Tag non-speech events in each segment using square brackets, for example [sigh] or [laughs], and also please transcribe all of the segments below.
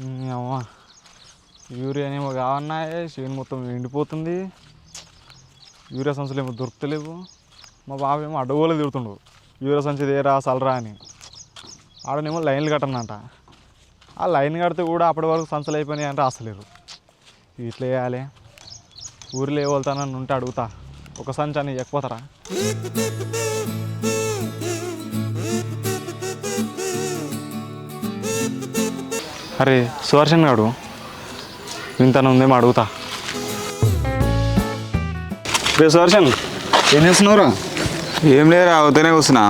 అమ్మా ఏమో కావన్నాయి చేను మొత్తం ఎండిపోతుంది. యూరియా సంచులు ఏమో దొరుకుతలేవు. మా బాబు ఏమో అడ్డగోలు తిడుతుండు యూరియా సంచి దేరా సలరా అని. ఆడనేమో లైన్లు కట్టనంట. ఆ లైన్ కడితే కూడా అప్పటి వరకు సంచులు అయిపోయినాయి అంటే రాస్తలేరు ఇట్లా వేయాలి ఊరిలో ఏ వెళ్తానని ఉంటే అడుగుతా. ఒక సంచి అని ఎక్కిపోతారా అరే సుదర్శన్ గాడు ఇంతను ఉందేమో అడుగుతా? రే సుదర్శన్ ఏం చేస్తున్నావురా? ఏం లేదురా అవుతూనే కూర్చున్నా.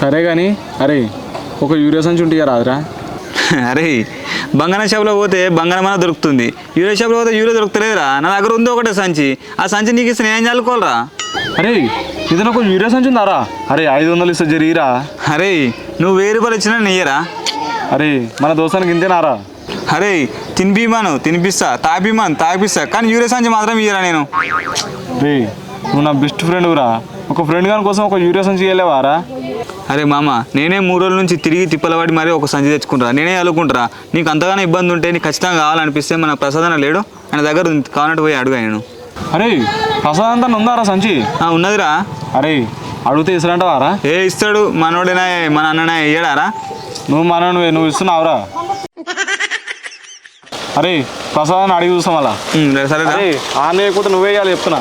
సరే కానీ అరే ఒక యూరియా సంచి ఉంటే రాదురా. [laughs] అరే బంగారం షాప్లో పోతే బంగారం అన్న దొరుకుతుంది. యూరియా షాప్లో పోతే యూరియా దొరుకుతలేదురా. నా దగ్గర ఉంది ఒకటే సంచి. ఆ సంచి నీకు ఇస్తే నేను చల్లుకోవాలరా? అరే ఇది ఒక యూరియా సంచి ఉందారా? అరే ఐదు వందలు ఇస్తే జరిగిరా. అరే నువ్వు వెయ్యి రూపాయలు ఇచ్చినా నెయ్యరా అరే మన దోస్తానికి ఇంతేనారా అరే తినిపిమాను తినిపిస్తా తాపిమాను తాపిస్తా కానీ యూరియా సంచి మాత్రం ఇయ్యరా నేను. రే నువ్వు నా బెస్ట్ ఫ్రెండ్ రా. ఒక ఫ్రెండ్ గాని కోసం ఒక యూరియా సంచి వెళ్ళేవారా అరే మామ నేనే మూడు రోజుల నుంచి తిరిగి తిప్పలవాడి మరీ ఒక సంచి తెచ్చుకుంటారా నేనే చల్లుకుంటారా నీకు అంతగానో ఇబ్బంది ఉంటే నీకు ఖచ్చితంగా కావాలనిపిస్తే మన ప్రసాదన లేడు. ఆయన దగ్గర. కావాలంటే పోయి అడుగు నేను అరే ప్రసాద్ అంతా ఉందారా సంచి? ఉన్నదిరా. అరే అడిగితే ఇస్తారంటవారా ఏ ఇస్తాడు. మనోడేనా మన అన్ననే ఇయ్యడారా? నువ్వు మన నువ్వే నువ్వు ఇస్తున్నావురా. అరే ప్రసాదాన్ని అడిగి చూస్తాం అలా. సరే అరే ఆ లేకపోతే నువ్వే ఇవ్వాలి చెప్తున్నా.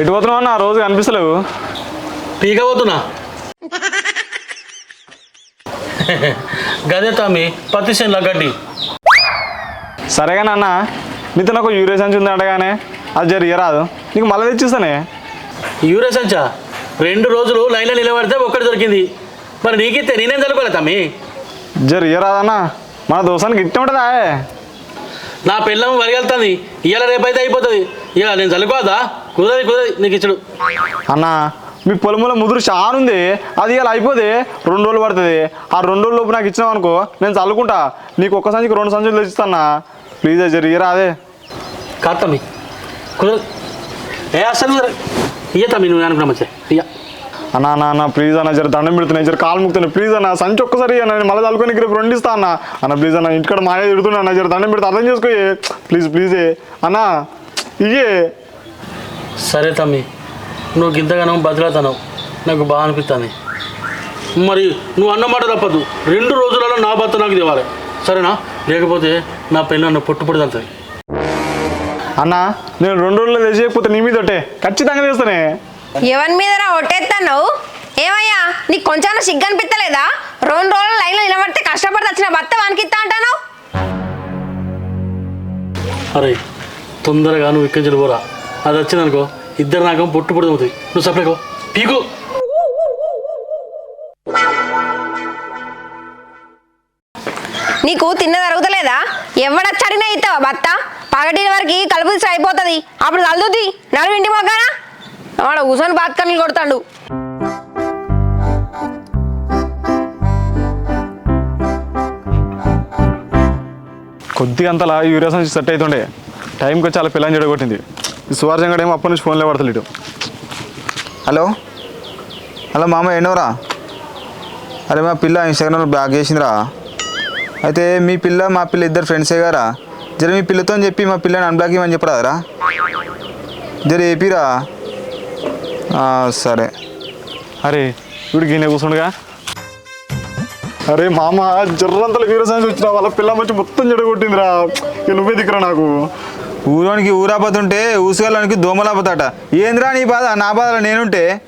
ఎటు పోతున్నావు అన్న రోజు కనిపిస్తలేవు. పీకపోతున్నా గదే తమ్మి పత్తి చేనుల గడ్డి. సరేగా నాన్న నీతో నాకు యూరియా సంచి ఉంది అడగానే అది జరి రాదు నీకు మళ్ళీ తెచ్చిస్తానే. యూరియా సంచా? రెండు రోజులు లైన్లో నిలబడితే ఒక్కటి దొరికింది. మరి నీకిస్తే నేనేం చదువుకోలే తమ్మి జరి మన దోసానికి ఇట్టే ఉంటుందా? నా పిల్లం వరిగెళ్తుంది. ఇవాళ రేపైతే అయిపోతుంది. ఇక నేను చదువుకోదా కుదరది కుదరది. నీకు ఇచ్చుడు. అన్న మీ పొలంలో ముదురు చాలా ఉంది. అది ఇలా అయిపోతే రెండు రోజులు పడుతుంది. ఆ రెండు రోజుల లోపు నాకు ఇచ్చినావు అనుకో నేను చల్లుకుంటా. నీకు ఒక్క సంచికి రెండు సంచులు తెచ్చిస్తానా ప్లీజ్ జరి రాదే. కాదు తమ్మి. కుదరదు. ఏ అసలు కుదరదు. ఇయ్య తమ్మి నువ్వు అనుకున్నా మంచి ఇయ్య. అన్న అన్న అన్న ప్లీజ్ అన్న జర దండం పెడుతున్నాయి జర కాలు ముక్తున్నాయి ప్లీజ్ అన్న సంచి ఒక్కసారి అన్న. నేను మళ్ళీ చల్లుకొని రేపు రెండు ఇస్తా అన్న. అన్న ప్లీజ్ అన్న ఇంటికాడ మాయ తిడుతున్నా అన్న. జర దండం పెడితే అర్థం చేసుకో ప్లీజ్ ప్లీజ్ అన్న ఇయ్యే. సరే తమ్మి నువ్వు గింతగానో బతులాతనవు నాకు బాగా అనిపిస్తుంది. మరి నువ్వు అన్న మాట తప్పదు రెండు రోజులలో నా భర్త నాకు ఇవ్వాలి సరేనా? లేకపోతే నా పెళ్ళి నన్ను పొట్టు పొడిదంతుంది అన్న నేను రెండు రోజుల్లో తెచ్చేయకపోతే నీ మీద ఒకటే ఖచ్చితంగా చేస్తానే. ఎవరి మీద ఒట్టేస్తున్నావు ఏమయ్యా నీకు కొంచెం సిగ్గు అనిపించలేదా రెండు రోజులు లైన్లో నిలబడితే కష్టపడి వచ్చిన భర్త వానికిత్తా అంటాను అరే తొందరగా నువ్వు ఇక్కడి నుంచి పోరా. అది వచ్చిందనుకో ఇద్దరు నాకు పొట్టు పొడిదవుతుంది నువ్వు సపరేకో పీకు. నీకు తిన్న జరుగుతలేదా ఎవడచ్చడినా ఇస్తావా భర్త? పగటిన వరకు కలుపు తీసి అయిపోతుంది. అప్పుడు కలుదుద్ది నడు ఇంటి మొక్కనా వాడ కూర్చొని బాత్కర్లు కొడతాడు. కొద్దిగా అంతలా యూరియా సంచి సెట్ అవుతుండే టైంకి వచ్చి చాలా పిల్లని చెడగొట్టింది. గడ ఏమో అప్పటి నుంచి ఫోన్లో పడతలేడు. హలో? హలో మామ ఎన్నోరా అరే మా పిల్ల ఇన్స్టాగ్రామ్లో బ్లాక్ చేసిందిరా అయితే మీ పిల్ల మా పిల్ల ఇద్దరు ఫ్రెండ్సే గారా? జర మీ పిల్లతో చెప్పి మా పిల్లని అన్బ్లాక్ ఇవ్వమని చెప్పరాదరా. జర ఏపీరా? ఆ, సరే. అరే వీడు గిన్నె కూర్చుండగా అరే మామ జర్రంతల సంచి వచ్చిన వాళ్ళ పిల్ల మంచి మొత్తం చెడగొట్టిందిరా. నువ్వే దిక్కురా నాకు. ఊరోనికి ఊరాపోతుంటే ఊసుగాలోనికి దోమలాపోతాట. ఏందిరా నీ బాధ? నా బాధలో నేనుంటే.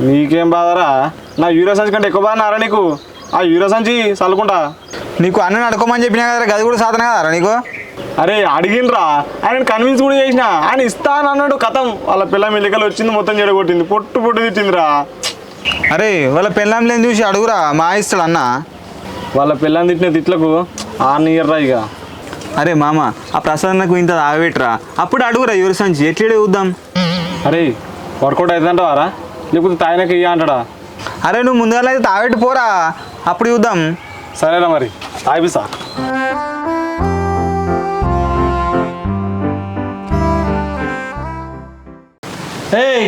నీకేం బాధరా? నా యూరియా సంచి కంటే ఎక్కువ బాధ నారా నీకు? ఆ యూరియా సంచి చల్లుకుంటా. నీకు అన్నని అడుకోమని చెప్పినా కదరా? గది కూడా సాధన కదరా నీకు? అరే అడిగినరా ఆయన కన్విన్స్ కూడా చేసిన. ఆయన ఇస్తా అని అన్నాడు కథం. వాళ్ళ పిల్ల మెల్లికలు వచ్చింది మొత్తం చెడగొట్టింది. పొట్టు పొట్టు తిట్టిందిరా. అరే వాళ్ళ పెళ్ళాం లేని చూసి అడుగురా మా ఇస్తాడు అన్న వాళ్ళ పిల్లని తిట్టిన తిట్లకు ఆరు ఇయర్రా ఇక. అరే మామ ఆ ప్రసాద్ నాకు ఇంత ఆగబెట్టరా అప్పుడు అడుగురా ఎవరి సంచి ఎట్లేడే చూద్దాం. అరే వర్కౌట్ అవుతుందంటావారా లేకపోతే తాగినాక ఇయ్య అంటాడా? అరే నువ్వు ముందుగా అయితే తాగట్టు పోరా. అప్పుడు చూద్దాం. సరేనా మరి తాగిపిస్తా ఏయ్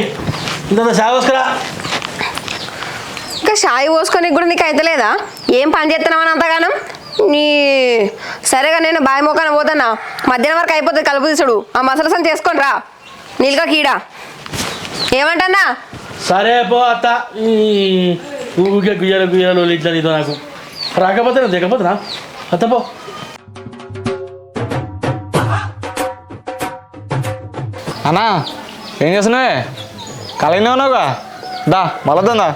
ఇంత సాగోసుకురా ఇంకా షాయి పోసుకొని కూడా నీకు అయితలేదా? ఏం పని చేస్తున్నావని అంతగానం? నీ సరేగా నేను బావి మోకాన పోతున్నా. మధ్యాహ్నం వరకు అయిపోతుంది కలుపు తీసుడు. ఆ మసల సంచి చేసుకొని రా. నీళ్ళగా కీడా ఏమంటన్నా? సరే పో అత్త. ఈ ఊరికే గుయ్యలు గుయ్యలు ఇట్లా నీతో నాకు. రాకపోతే నేను దిగపోతున్నా అత్త పో. అన్నా ఏం చేస్తున్నావే? కలిగినే ఉన్నావుగా? దా మళ్ళద్దా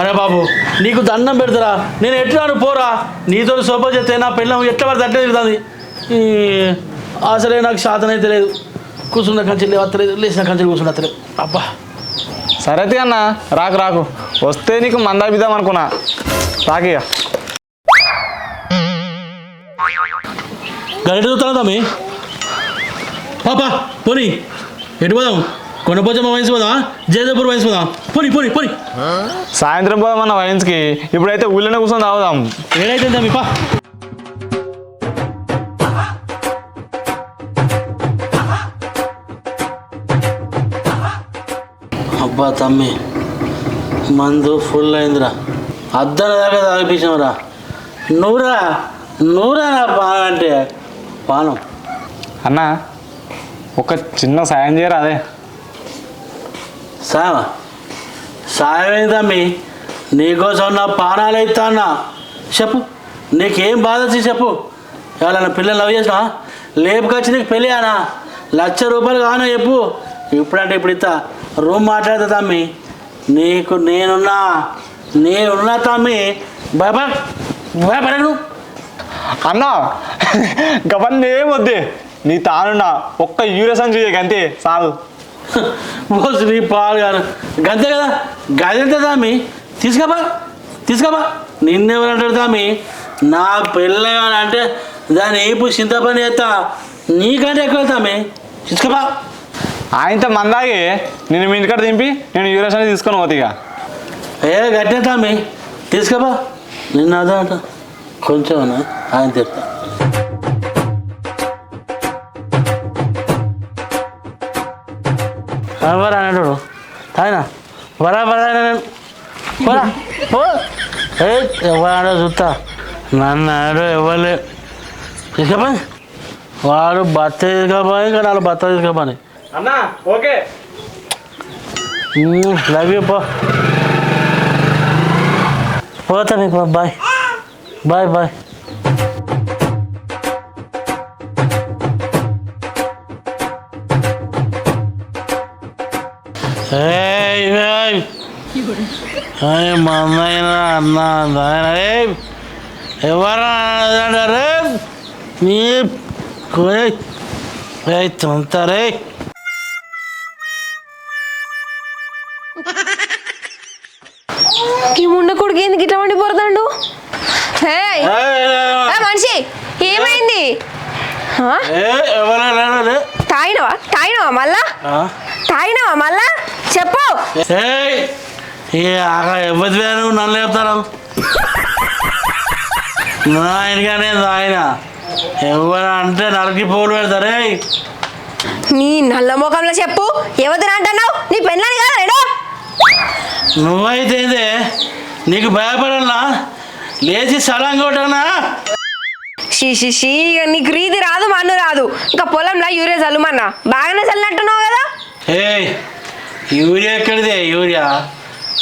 అరే బాబు నీకు దండం పెడతారా? నేను ఎట్లా అను పోరా? నీతో సోపా చెప్తే నా పిల్లం ఎట్లా పడితే అట్లే తిరుగుతుంది. ఈ అసలే నాకు శాతం అయితే లేదు. కూర్చున్న కంచెలు వస్తలేదు లేచిన కంచెలు కూర్చున్న వస్తలేదు అబ్బా. సరే అన్న రాకు రాకు. వస్తే నీకు మందాపిద్దాం అనుకున్నా. రాకిగా గరిట చూస్తాను తమ్మి? పాపా పోనీ. ఎటు పోదాం? కొండపోచమ్మ వయసు పోదాం జయదేపూర్ వయసు పోదాం పోనీ పోనీ పోనీ. సాయంత్రం పోదామన్న వైన్స్కి. ఇప్పుడైతే ఊళ్ళోనే కూర్చొని తాగుదాం. ఏడైతే తమ్మి పా. అబ్బా తమ్మి మందు ఫుల్ అయిందిరా. అద్దన దాకా తాగిపించావురా నువ్వురా నువ్వురా నా పానం అంటే పానం. అన్న ఒక చిన్న సాయం చేయరా అదే? సాయమా సాయం తమ్మి నీకోసం నా పానాలు అన్న. చెప్పు నీకేం బాధ వచ్చి చెప్పు. ఎవరన్నా పిల్లలు లవ్ చేసినా లేపుకొచ్చి నీకు పెళ్ళి అనా లక్ష రూపాయలు కాను చెప్పు. ఇప్పుడంటే ఇప్పుడు ఇస్తా రూమ్ మాట్లాడుతా తమ్మి. నీకు నేనున్నా నేనున్నా తమ్మి. భయపడ భయపడను అన్న [laughs] గవన్నీ వద్దే? నీ తానున్నా ఒక్క యూరేషన్ చేయకంతే చాలు. [laughs] నీ పాలు గారు. గంతే కదా? గదంతే తామి తీసుకపో తీసుకపో నిన్నెవరంటాడు తామి నా పిల్ల అంటే దాని ఏపు చింతపని చేస్తా. నీకంటే ఎక్కువ తామి తీసుకపో ఆయనతో మందాగి నేను మీ ఇంటికాడ దింపి నేను యూరేషన్ తీసుకొని పోతీగా ఏ గట్టే తామి తీసుకపో నిన్న అదే అంట. కొంచెం ఆయన తిడతా ఎవరు అన్నాడు. ఆయన వరా వరా పోరా. పో. ఏ ఎవరాడో చూస్తా నన్ను ఆడో ఇవ్వలే తీసుకపోయి. వాడు భర్త తీసుకపోయి ఇంకా నాలుగు భర్త తీసుకపోయి. అన్న ఓకే. లవ్ యూ పో. పోతా మీకు బాయ్. Bye bye. మా అన్నయ్య అన్న ఏయ్ ఎవరు అన్నారే నీ తుంతారే ఈ ముండ కొడుకు ఎందుకు ఇట్లా వండి పోరదండు హే మనిషి ఏమైంది? తాగినవా? తాగినవా మళ్ళా? తాగినవా మళ్ళా? చెప్పు. ఏ ఎవరి నువ్వు నన్ను నా ఆయనగానే ఆయన? ఎవరు అంటే నరికి పోలు పెడతారే నీ నల్ల ముఖంలో చెప్పు. ఎవరిని అంటున్నావు? నీ పెళ్ళని కాదు ఎడో నువ్వైతే? నీకు భయపడాలా? లేచి సలాం కొట్టనా? షీ నీకు రీతి రాదు మన్ను రాదు. ఇంకా పొలంలో యూరియా చల్లుమన్నా. బాగానే చల్లినట్టున్నావు కదా. ఏయ్ యూరియా ఎక్కడిదే? యూరియా.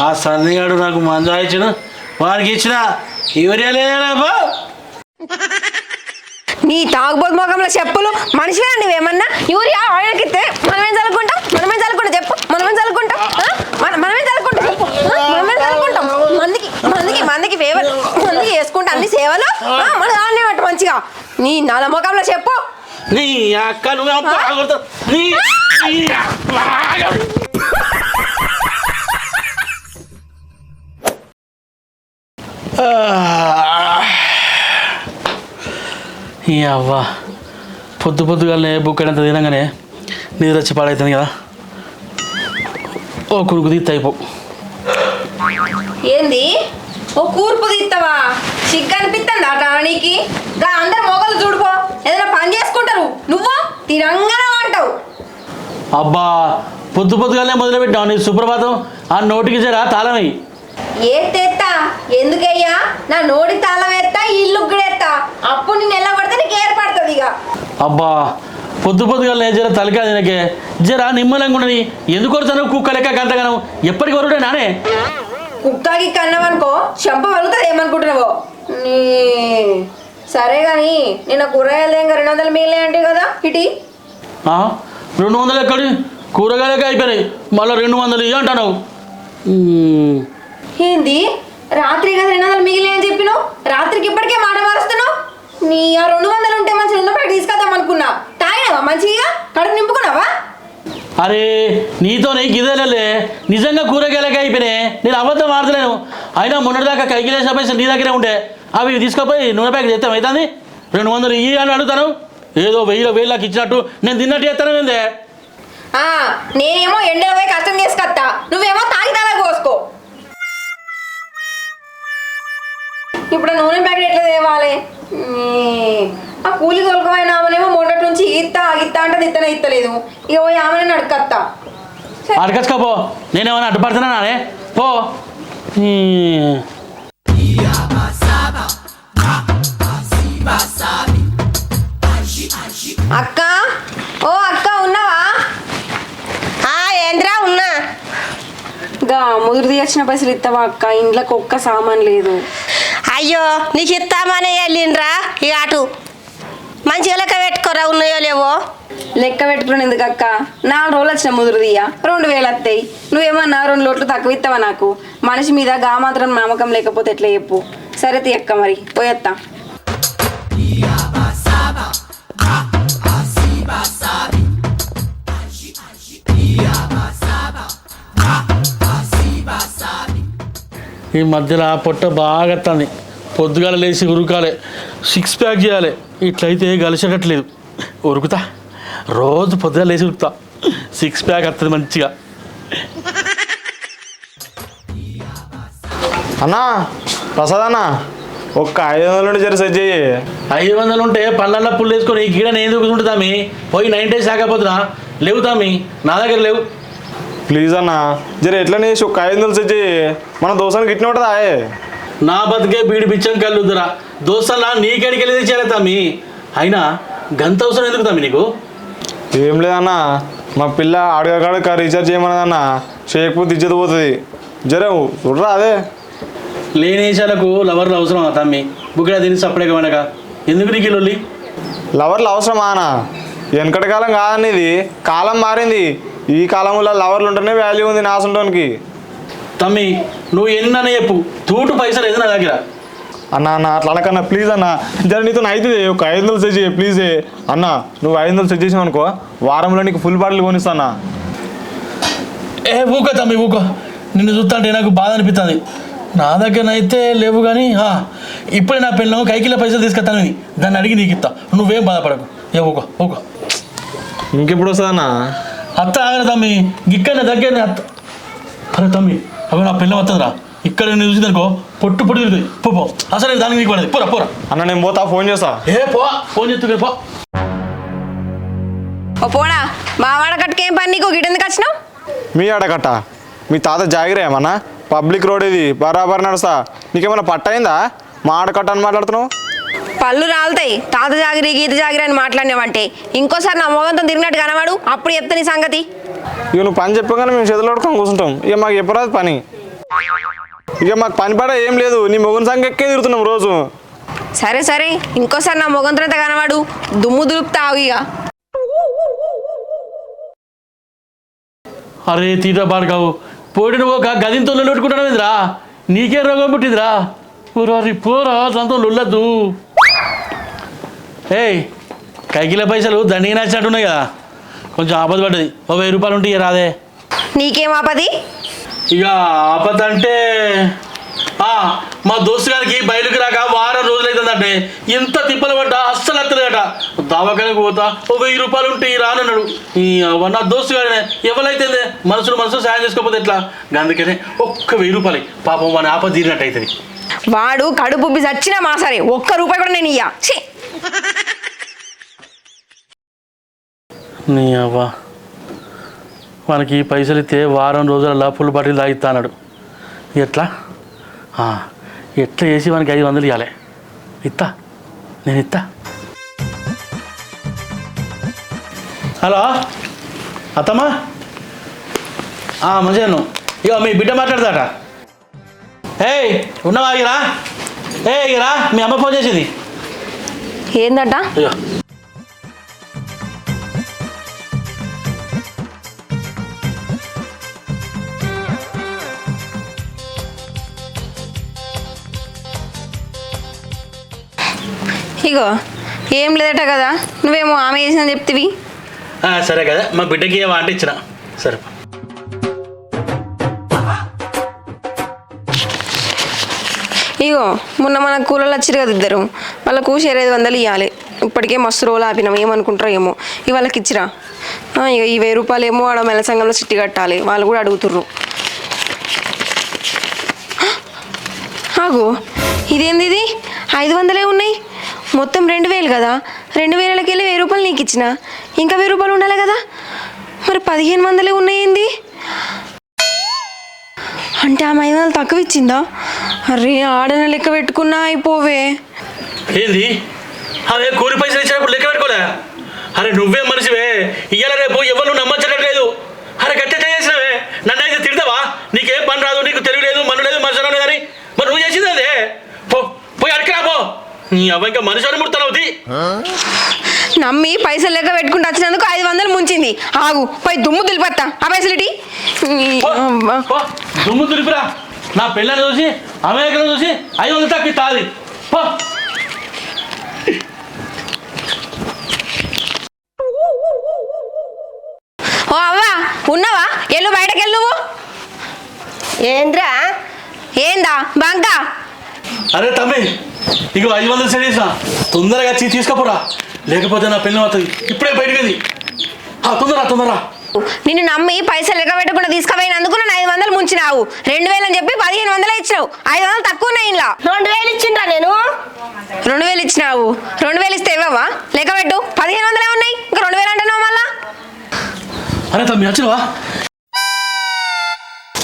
ఆ సన్నిగాడు నాకు మందు ఇచ్చిన వానికి ఇచ్చిన యూరియా లేదా నీ తాగుబోతు ముఖంలో చెప్పులు మనిషివే నువ్వేమన్నా? యూరియా ఆయనకి మనమేం చల్లుకుంటాం? మనమేం చల్లుకుంటాం చెప్పు. మనమేం చల్లుకుంటాం? ఆ? మనమేం చల్లుకుంటాం చెప్పు. మనమేం చల్లుకుంటాం? మందికి మందికి మందికి ఫేవర్ మందికి వేసుకుంటా అన్ని సేవలు. ఆ, మన దాన్నే మంచిగా. నీ నల్ల ముఖంలో చెప్పు. నీ అక్క నువ్వు బాగుంటావు నీ నీ అక్క. ఈ అవ్వ పొద్దు పొద్దుగానే బుక్కడంత తినగానే నిద్ర వచ్చి పాడవుతుంది కదా. ఓ కురుకు తీత్త అయిపో. ఏంది? ఓ కూర్పు తీస్తావా సిగ్గు అనిపిస్తుందా రాణికి గా అందరు మొగలు చూడుకో. ఏదైనా పని చేసుకుంటారు. నువ్వు? తిరంగానే అంటావు. అబ్బా పొద్దు పొద్దుగానే మొదలుపెట్టావు నీ సుప్రభాతం. ఆ నోటికి జరా తాళమై. ఏ తెత్తా? ఎందుకయ్యా? నా నోటి తాళం ఎత్తా ఇల్లు గుడెత్తా అప్పుడు నేను ఎలా పడితే నీకు ఏర్పడుతుంది ఇక. అబ్బా పొద్దు పొద్దుగానే జర తలకా తినకే. జర నిమ్మలంగా ఉండని ఎందుకు కొడతాను కుక్క లెక్క గంతగానం ఎప్పటికి వరుడే నానే. కుక్కకి కన్నావనుకో చెంప వలుగుతుంది ఏమనుకుంటున్నావో? నీ సరే కానీ నిన్న కూరగాయలు ఏం రెండు వందలు మిగిలినాయి అంటే కదా ఇటీ ఆ? రెండు వందలు ఎక్కడి? కూరగాయలకే అయిపోయినాయి. మళ్ళీ రెండు వందలు ఇవి అంటాను ఏంది? రాత్రి కదా రెండు వందలు మిగిలినాయి అని చెప్పినావు? రాత్రికి ఇప్పటికే మాట మారుస్తున్నావు? నీ ఆ రెండు వందలు ఉంటే మంచిగా ఉన్న పాటు తీసుకొద్దాం అనుకున్నా. తాగినావా మంచిగా? కడుపు నింపుకున్నావా? అరే నీతో నీ ఇదేలే నిజంగా కూరగాయలకి అయిపోయినాయి. నేను అబద్ధం ఆడతలేను. అయినా మొన్నటిదాకా కైకిలేసిన పైసలు నీ దగ్గరే ఉండే. అవి తీసుకుపోయి నూనె ప్యాకెట్ చేస్తాం అవుతుంది రెండు వందలు ఇయ్యి అని అడుగుతాను. ఏదో వెయ్యిలో వేలకు ఇచ్చినట్టు. నేను తిన్నట్టు చేస్తాను ఏందే? నేనేమో ఎండలో పోయి కష్టం చేసుకొస్తా నువ్వేమో తాగి కోసుకో. ఇప్పుడు నూనె ప్యాకెట్ ఎట్లా తేవాలి? ఆ కూలి తొలకమైన ఆమెనేమో మొదటి నుంచి ఇత్తా ఇత్తా అంటే ఇత్తనే ఇత్తలేదు ఇక పోయి ఆమెనే నడుకత్తా. అడగచ్చుకోపో నేనేమైనా అడ్డుపడుతున్నా నానే? పో. అక్క? ఓ అక్క ఉన్నావా? ఏంద్రా ఉన్నా. గా ముదురు తీయచ్చిన పైసలు ఇస్తావా అక్క? ఇంట్లోకి ఒక్క సామాన్ లేదు. అయ్యో నీకు ఇస్తామని వెళ్ళిండ్రా. ఇక అటు. మంచిగా లెక్క పెట్టుకోరా ఉన్నాయో లేవో? లెక్క పెట్టుకుని ఎందుకు అక్క నాలుగు రోజులు వచ్చిన ముదురు తీయ. రెండు వేలు వస్తాయి నువ్వేమన్నా రెండు లోట్లు తక్కువ ఇస్తావా నాకు? మనిషి మీద గా మాత్రం నమ్మకం లేకపోతే ఎట్లా చెప్పు? సరే తీయక్క మరి పోయేత్తా. ఈ మధ్యలో పొట్ట బాగా వస్తుంది పొద్దుగాల లేచి ఉరుకాలి సిక్స్ ప్యాక్ చేయాలి. ఇట్లయితే కలిసేటట్లేదు ఉరుకుతా. రోజు పొద్దుగాల లేచి ఉరుకుతా. సిక్స్ ప్యాక్ వస్తుంది మంచిగా. అన్నా ప్రసాద్ అన్న ఒక్క ఐదు వందల నుండి జర సెట్ చెయ్యి. ఐదు వందలు ఉంటే పళ్ళల్లో పుల్లు వేసుకొని గీడ నేను దూకుతుంటామి పోయి నైన్ డేస్ ఆకపోతున్నా లేవు తామి నా దగ్గర లేవు. ప్లీజ్ అన్న జర ఎట్లా చేసి ఒక్క ఐదు వందలు సెట్ చెయ్యి. మన దోసానికి ఇట్లా ఉంటుందా నా బతికే బీడి బిచ్చం కల్లుద్దురా. దోస్తల్లా నీకెడికి వెళ్ళి తెచ్చారా తమ్మి. అయినా గంత అవసరం ఎందుకు తమ్మి నీకు? ఏం లేదన్న మా పిల్ల అడగకాడక రీఛార్జ్ చేయమన్నదన్న చేయకపోతే ఇచ్చేది పోతుంది. జర చూడరా అదే. లేని దేశాలకు లవర్లు అవసరమా తమ్మి? బుగ్గడ తిని సపరేగా వెనక. ఎందుకు నీకు లొల్లి? లవర్లు అవసరమా అన్న? వెనకటి కాలం కాదని ఇది కాలం మారింది. ఈ కాలంలో లవర్లు ఉంటేనే వాల్యూ ఉంది నాసుంటానికి తమ్మి నువ్వు ఎన్నని చెప్పు. తూటు పైసలు ఏది నా దగ్గర. అన్న అన్న అట్లా అనకన్నా ప్లీజ్ అన్న. జర నీతో అవుతుంది ఒక ఐదు వందలు సెట్ చేయి ప్లీజ్ అన్న నువ్వు ఐదు వందలు సెట్ చేసావు అనుకో వారంలో నీకు ఫుల్ బాటిల్ కొనిస్తా అన్న. ఏ ఊకో తమ్మి ఊకో. నిన్ను చూస్తుంటే నాకు బాధ అనిపిస్తుంది నా దగ్గర అయితే లేవు కానీ ఇప్పుడే నా పిల్లలు కైకిలో పైసలు తీసుకొస్తాను నీ. దాన్ని అడిగి నీకు ఇస్తా నువ్వేం బాధపడకు. ఏ ఊకో ఊకో. ఇంకెప్పుడు వస్తుంది అన్న అత్త ఆగర తమ్మి ఇక్కడ దగ్గర అత్త. అరే తమ్మి అవి నా పిల్ల వస్తుందిరా. ఇక్కడ నేను చూసింది అనుకో పొట్టు పొట్టు తిరుగుతుంది పో పో. అసలు నేను దానికి నీకు పడదు. పోరా పోరా. అన్న నేను పోతా ఫోన్ చేస్తా. ఏ పో ఫోన్ చేస్తు పో. ఓ పోడా మా వాడ కట్టుకేం పని నీకు? గిటెందుకు వచ్చినావు? మీ ఆడకట్ట మీ తాత జాగిరే ఏమన్నా? పబ్లిక్ రోడ్ ఇది. బరాబర్ నడుస్తా. నీకేమన్నా పట్ట అయిందా మా ఆడకట్ట అని మాట్లాడుతున్నావు? పళ్ళు రాలుతాయి. తాత జాగిరి గీత జాగిరి అని మాట్లాడినావంటే. ఇంకోసారి నా మొగంతో తిరిగినట్టు కనవాడు అప్పుడు చెప్తా నీ సంగతి. ఇక నువ్వు పని చెప్పగానే మేము చేతులు పట్టుకొని కూర్చుంటాం. ఇక మాకు చెప్పరాదు పని? ఇక మాకు పని పడ ఏం లేదు. నీ మొగుని సంఖ్య ఎక్కే తిరుగుతున్నాం రోజు. సరే సరే. ఇంకోసారి నా మొగంతో కనవాడు దుమ్ము దులుపుతావు ఇక అరే తీట పాడకావు పోటీ నువ్వు ఒక గదింతో పెట్టుకుంటాను ఏందిరా? నీకే రోగం పుట్టిందిరా? పూరా రీ పోరా దాంతో లొల్లద్దు. ఏయ్ కైకిల పైసలు దండిగా నచ్చినట్టున్నాయి కదా. కొంచెం ఆపద పడ్డది. ఓ వెయ్యి రూపాయలు ఉంటే ఇక రాదే. నీకేం ఆపది? ఇక ఆపద అంటే ఆ, మా దోస్తు గారికి బయలుకి రాక వారం రోజులు అవుతుందంటే ఎంత తిప్పలు పడ్డా అస్సలు అత్తలేదట. దవాఖానకు పోతా ఓ వెయ్యి రూపాయలు ఉంటే ఈ రానన్నాడు. ఈ అవ్వ నా దోస్తు గారినే ఎవరైతే మనసులు మనసు సాయం చేసుకోకపోతే ఎట్లా? అందుకనే ఒక్క వెయ్యి రూపాయలు. పాపం మన ఆపద తీరినట్టు అవుతుంది వాడు కడుపు ఉబ్బి చచ్చినా మా సరే ఒక్క రూపాయి కూడా నేను ఇయ్యా. ఛీ! నీ అవ్వ. మనకి పైసలు ఇస్తే వారం రోజులలో ఫుల్ బాటిల్ తాగిస్తా అన్నాడు. ఎట్లా? ఎట్లా చేసి మనకి ఐదు వందలు ఇవ్వాలి ఇత్తా. నేను ఇత్తా. హలో? అత్తమ్మా? మంచిగా ఇగో మీ బిడ్డ మాట్లాడతాట ఏయ్ ఉన్నావా ఇరా ఏ ఇరా మీ అమ్మ ఫోన్ చేసింది. ఏందట? ఇగో ఏం లేదట కదా నువ్వేమో ఆమె చేసిన చెప్తివి? సరే కదా మా బిడ్డకి ఏ వంట ఇచ్చిన. సరే. ఇగో మొన్న మన కూలలు వచ్చారు కదా ఇద్దరు వాళ్ళకు షేర్ ఐదు వందలు ఇవ్వాలి ఇప్పటికే మస్తు రోజులు ఆపినాం ఏమనుకుంటారో ఏమో. ఇక వాళ్ళకి ఇచ్చిరా? ఇక ఈ వెయ్యి రూపాయలు ఏమో ఆడ మెల్ల సంఘంలో చిట్టి కట్టాలి వాళ్ళు కూడా అడుగుతుర్రు. ఆగు ఇదేంది ఇది? ఐదు వందలే ఉన్నాయి? మొత్తం రెండు వేలు కదా? రెండు వేలకి వెళ్ళి వెయ్యి రూపాయలు నీకు ఇచ్చిన ఇంకా వెయ్యి రూపాయలు ఉండాలి కదా? మరి పదిహేను వందలే ఉన్నాయేంది? అంటే ఆమె ఐదు వందలు తక్కువ ఇచ్చిందా అరే ఆడన లెక్క పెట్టుకున్నా అయిపోవే. ఏంది? అవే కూలి పైసలు ఇచ్చినప్పుడు లెక్క పెట్టుకోలే? అరే నువ్వే మనిషివే. ఇయ్యాల రేపు ఎవరు నమ్మచ్చట్లేదు? అరే గట్టి చేసినవే. నన్ను అయితే తిడతావా? నీకేం పని రాదు నీకు తెలివి లేదు మన లేదు మనుషులు లేదు కానీ. మరి నువ్వు చేసింది అదే? పో పోయి అడిగిరా పో. నీ అవ్వ ఇంకా మనిషి అని ముడతానవుతి నమ్మి పైసలు లెక్క పెట్టుకుంటూ వచ్చినందుకు ఐదు వందలు ముంచింది. ఆగు పోయి దుమ్ము దులిపత్తా. ఆ పైసలు ఇటీ. ఈ పో, అవ్వ. పో, దుమ్ము తులిపిరా నా పిల్లని చూసి అమెరికను చూసి ఐదు వందలు తాది పో. ఓ అవ్వా ఉన్నావా? ఎల్లు బయటకెళ్ళు నువ్వు? ఏంద్రా? ఏందా? బంక? అరే తమ్మి ఇగో ఐదు వందలు సెట్ చేసిన. తొందరగా వచ్చి తీసుకోపోరా. లేకపోతే నా పిల్లలు అవుతుంది. ఇప్పుడే బయటకు వెళ్ళి. తొందర తొందర నిన్ను నమ్మి పైసలు లెక్క పెట్టకుండా తీసుకుపోయినందుకు నన్ను ఐదు వందలు ముంచినావు. రెండు వేలు అని చెప్పి పదిహేను వందలు ఇచ్చినావు. ఐదు వందలు తక్కువ ఉన్నాయి ఇంట్లో రెండు వేలు ఇచ్చిండ్రా నేను? రెండు వేలు ఇచ్చినావు. రెండు వేలు ఇస్తే ఇవ్వవా? లెక్క పెట్టు పదిహేను వందలే ఉన్నాయి. ఇంకా రెండు వేలు అంటున్నావు మళ్ళా. అరే తమ్మి వచ్చినవా?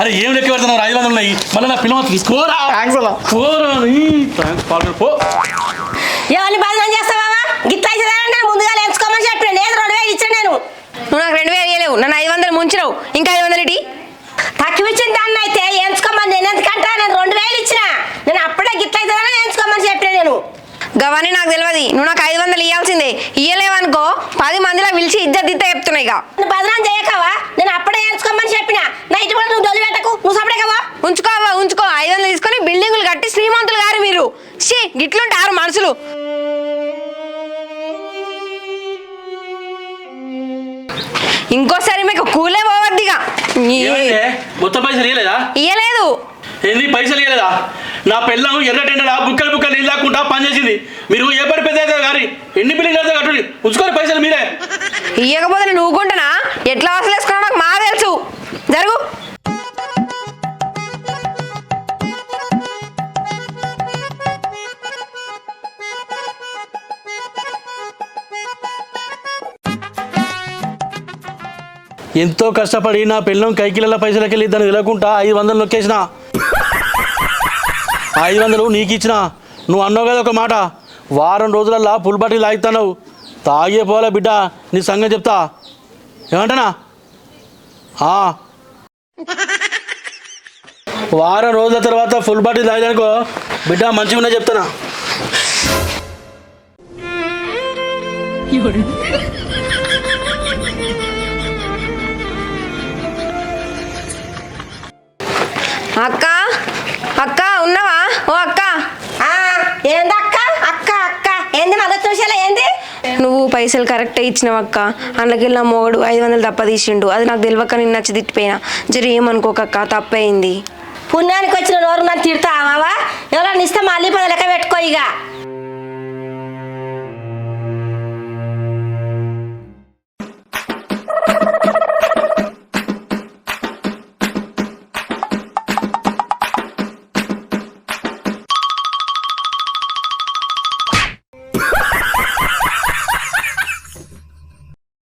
అరే ఏం లెక్క పెడుతున్నావు? ఐదు వందలు ఉన్నాయి. మళ్ళీ నా పిల్లలు తీసుకోరా థ్యాంక్స్ అలా. పోరా నీ. థాంక్స్, పాలు పో. ఎవరిని బదనం చేస్తావా గిట్ల అయితే నేను ముందుగా ఎంచుకోమని చెప్పిన లేదు రెండు వేలు ఇచ్చిన నేను. నువ్వు నాకు రెండు వేలు ఇవ్వలేవు నన్ను ఐదు వందలు ముంచినావు. ఇంకా ఐదు వందలు ఇటీ. తక్కువ ఇచ్చిన దాన్ని అయితే ఎంచుకోమని నేను ఎందుకంటే నేను రెండు వేలు ఇచ్చిన నేను అప్పుడే గిట్ల అయితే ఎంచుకోమని చెప్పిన నేను గవని నాకు తెలియదు నువ్వు నాకు ఐదు వందలు ఇవ్వాల్సిందే ఇయ్యలేవనుకో పది మందిలో పిలిచి ఇద్దరు దిత్త చెప్తున్నాయి ఇక. నువ్వు బదనం చేయకవా? నేను అప్పుడే ఎంచుకోమని చెప్పిన. నైట్ కూడా నువ్వు డొలి పెట్టకు. నువ్వు సపడే కవా ఉంచుకోవా ఉంచుకో. ఐదు వందలు తీసుకొని బిల్డింగులు కట్టి శ్రీమంతులు గారు మీరు. షీ గిట్లుంటారు మనుషులు. ఇంకోసారి మీకు కూలే పోవద్దిగా. మొత్తం పైసలు ఇవ్వలేదా ఇయ్యలేదు. ఏంది పైసలు ఇవ్వలేదా నా పిల్లం ఎర్ర టెండరా బుక్కలు బుక్కలు నీళ్ళు లేకుండా పని చేసింది. మీరు ఏ పని పెద్ద అవుతుంది కానీ ఎన్ని బిల్లింగ్ అవుతుంది కట్టండి? ఉంచుకోండి పైసలు మీరే. ఇయ్యకపోతే నేను ఊకుంటున్నా ఎట్లా వసలు వేసుకున్నా నాకు మా తెలుసు. జరుగు. ఎంతో కష్టపడి నా పిల్లం కైకిల పైసలకి వెళ్ళి దాన్ని వెళ్ళకుండా ఐదు వందలు నొక్కేసిన. ఐదు వందలు నీకు ఇచ్చిన నువ్వు అన్నావు కదా ఒక మాట. వారం రోజులల్లా పుల్ బట్టి లాగుతున్నావు తాగే పోలే బిడ్డ నీ సంగతి చెప్తా. ఏమంటనా వారం రోజుల తర్వాత ఫుల్ బాటిల్ తాగడానికో బిడ్డ మంచిగా ఉన్నా చెప్తానా ఓ అక్క. ఏంది అక్క? అక్క అక్క. ఏంది మళ్ళీ చూసేలా ఏంది? నువ్వు పైసలు కరెక్టే ఇచ్చినావు అక్క. అందుకెళ్ళి నా మొగడు ఐదు వందలు తప్ప తీసిండు. అది నాకు తెలియక నిన్న నచ్చి తిట్టిపోయినా. జరి ఏమనుకోకక్క తప్పయింది పుణ్యానికి వచ్చిన నోరు నన్ను తిడతావా? ఎవరన్నా ఇస్తే మళ్ళీ పది లెక్క పెట్టుకో ఇక.